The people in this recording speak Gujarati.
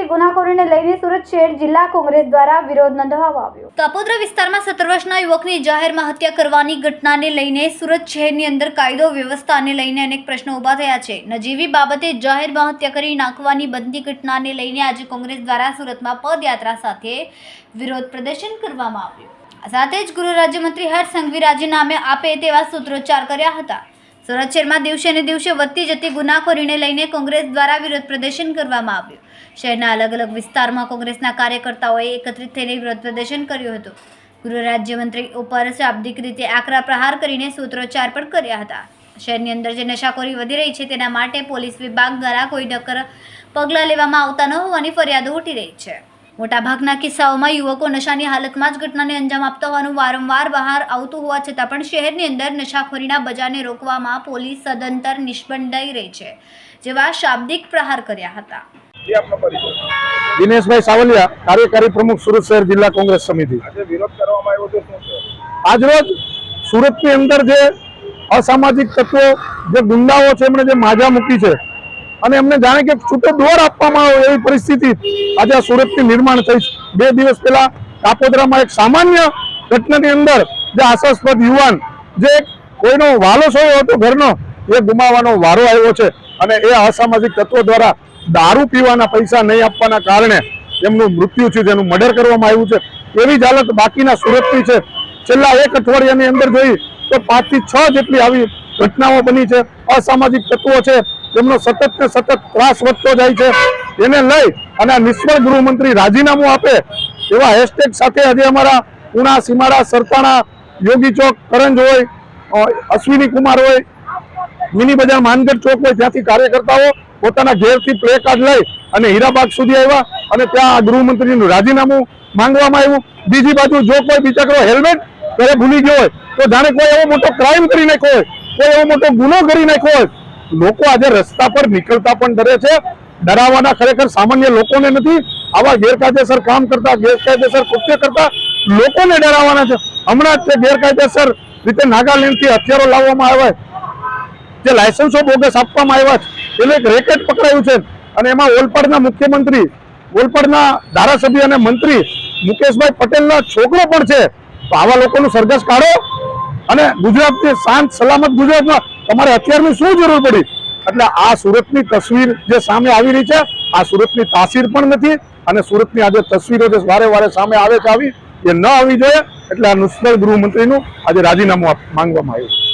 વધતી ગુનાખોરીને લઈને સુરત શહેર જિલ્લા કોંગ્રેસ દ્વારા વિરોધ નોંધાવવામાં આવ્યો. કાપોદ્રા વિસ્તારમાં સત્તર વર્ષના યુવકની જાહેરમાં હત્યા કરવાની ઘટનાને લઈને સુરત શહેરની અંદર કાયદો, વ્યવસ્થાને લઈને અનેક પ્રશ્નો ઊભા થયા છે. નજીવી બાબતે જાહેરમાં હત્યા કરી નાખવાની બંધી ઘટનાને લઈને આજે કોંગ્રેસ દ્વારા સુરતમાં પદયાત્રા સાથે વિરોધ પ્રદર્શન કરવામાં આવ્યું. સાથે જ ગૃહ રાજ્યમંત્રી હર્ષ સંઘવી રાજીનામે આપે તેવા સૂત્રોચ્ચાર કર્યા હતા. સુરત શહેરમાં દિવસે ને દિવસે વધતી જતી ગુનાખોરીને લઈને કોંગ્રેસ દ્વારા વિરોધ પ્રદર્શન કરવામાં આવ્યું. શહેરના અલગ અલગ વિસ્તારમાં કોંગ્રેસના કાર્યકર્તાઓએ એકત્રિત થઈને વિરોધ પ્રદર્શન કર્યું હતું. ગૃહ રાજ્યમંત્રી ઉપર શાબ્દિક રીતે આકરા પ્રહાર કરીને સૂત્રોચ્ચાર પણ કર્યા હતા. શહેરની અંદર જે નશાખોરી વધી રહી છે તેના માટે પોલીસ વિભાગ દ્વારા કોઈ નક્કર પગલાં લેવામાં આવતા ન હોવાની ફરિયાદો ઉઠી રહી છે. મોટાભાગના કિસ્સાઓમાં યુવકો નશાની હાલતમાં જ ઘટનાને અંજામ આપતા હોવાનું વારંવાર બહાર આવતું હોવા છતાં પણ શહેરની અંદર નશાખોરીના બજારને રોકવામાં પોલીસ સદંતર નિષ્ફળદાયી રહી છે જેવા શાબ્દિક પ્રહાર કર્યા હતા. જે આપનો પરિચય? દિનેશભાઈ સાવલિયા કાર્યકારી પ્રમુખ સુરત શહેર જિલ્લા કોંગ્રેસ સમિતિ. આજે વિરોધ કરવામાં આવ્યો છે શું છે? આજરોજ સુરતની અંદર જે અસામાજિક તત્વો જે ગુંડાઓ છે એમણે જે માજા મૂકી છે અને એમને જાણે કે છૂટો દોર આપવામાં આવે એવી પરિસ્થિતિ આજે આ સુરતની નિર્માણ થઈ છે. બે દિવસ પહેલા કાપોદ્રામાં એક સામાન્ય ઘટનાની અંદર જે આશાસ્પદ યુવાન જે કોઈનો વાલો થયો હતો ઘરનો, એ ગુમાવવાનો વારો આવ્યો છે. અને એ અસામાજિક તત્વો દ્વારા દારૂ પીવાના પૈસા નહીં આપવાના કારણે એમનું મૃત્યુ થયું એનું મર્ડર કરવામાં આવ્યું છે. એવી જ હાલત બાકીના સુરતની છે. છેલ્લા એક અઠવાડિયાની અંદર જોઈ તો પાંચથી છ જેટલી આવી ઘટનાઓ બની છે. અસામાજિક તત્વો છે જેમનો સતત ને સતત ત્રાસ વધતો જાય છે. એને લઈ અને નિષ્ફળ ગૃહમંત્રી રાજીનામું આપે એવા હેશટેગ સાથે આજે અમારા ઉણા સીમાડા, સરતાણા, યોગી ચોક કરંજ હોય અશ્વિની કુમાર હોય, મિની બજાર, માનગઢ ચોક હોય, ત્યાંથી કાર્યકર્તાઓ પોતાના ઘેરથી પ્લે કાર્ડ લઈ અને હીરાબાગ સુધી આવ્યા અને ત્યાં ગૃહમંત્રીનું રાજીનામું માંગવામાં આવ્યું. બીજી બાજુ જો કોઈ બિચારો હેલ્મેટ ઘરે ભૂલી ગયો હોય, તો જાણે કોઈ એવો મોટો ક્રાઇમ કરી નાખ્યો હોય, કોઈ એવો મોટો ગુનો કરી નાખ્યો હોય લોકો આજે રસ્તા પર નીકળતા પણ ડરે છે. ડરાવવાના ખરેખર સામાન્ય લોકોને નથી. આવા ગેરકાયદેસર કામ કરતા, ગેરકાયદેસર કૃત્ય કરતા લોકોને ડરાવવાના છે. હમણાં જ તે ગેરકાયદેસર રીતે નાગાલેન્ડથી હથિયારો લાવવામાં આવ્યા જે લાયસન્સો બોગસ આપવામાં આવ્યા છે. એનું એક રેકેટ પકડાયું છે. અને એમાં ઓલપાડના મુખ્યમંત્રી, ઓલપાડના ધારાસભ્ય અને મંત્રી મુકેશભાઈ પટેલના છોકરો પણ છે. તો આવા લોકોનું સરઘસ કાઢો. અને ગુજરાતની શાંત, સલામત ગુજરાતમાં તમારે હથિયારની શું જરૂર પડી? એટલે આ સુરતની તસવીર જે સામે આવી રહી છે, આ સુરતની તાસીર પણ નથી અને સુરતની આજે તસવીરો જે વારે વારે સામે આવે છે આવી, એ ન આવી જોઈએ. એટલે આ નિષ્ફળ ગૃહમંત્રીનું આજે રાજીનામું માંગવામાં આવ્યું